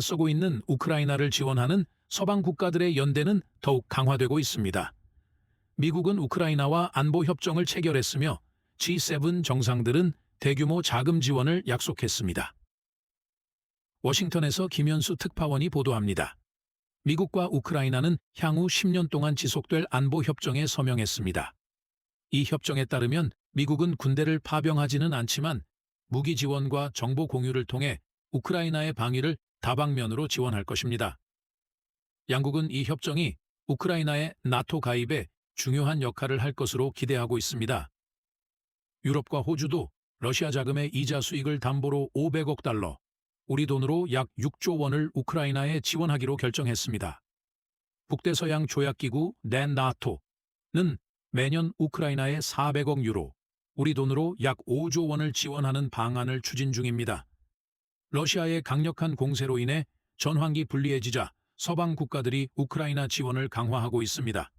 쓰고 있는 우크라이나를 지원하는 서방 국가들의 연대는 더욱 강화되고 있습니다. 미국은 우크라이나와 안보 협정을 체결했으며 G7 정상들은 대규모 자금 지원을 약속했습니다. 워싱턴에서 김현수 특파원이 보도합니다. 미국과 우크라이나는 향후 10년 동안 지속될 안보 협정에 서명했습니다. 이 협정에 따르면 미국은 군대를 파병하지는 않지만 무기 지원과 정보 공유를 통해 우크라이나의 방위를 다방면으로 지원할 것입니다. 양국은 이 협정이 우크라이나의 나토 가입에 중요한 역할을 할 것으로 기대하고 있습니다. 유럽과 호주도 러시아 자금의 이자 수익을 담보로 500억 달러, 우리 돈으로 약 6조 원을 우크라이나에 지원하기로 결정했습니다. 북대서양 조약기구 낸 나토는 매년 우크라이나에 400억 유로, 우리 돈으로 약 5조 원을 지원하는 방안을 추진 중입니다. 러시아의 강력한 공세로 인해 전환기 불리해지자 서방 국가들이 우크라이나 지원을 강화하고 있습니다.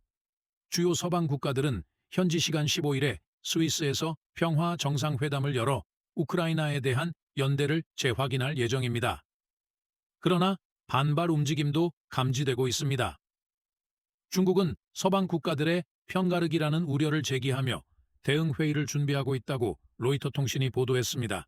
주요 서방 국가들은 현지 시간 15일에 스위스에서 평화 정상회담을 열어 우크라이나에 대한 연대를 재확인할 예정입니다. 그러나 반발 움직임도 감지되고 있습니다. 중국은 서방 국가들의 편가르기라는 우려를 제기하며 대응 회의를 준비하고 있다고 로이터 통신이 보도했습니다.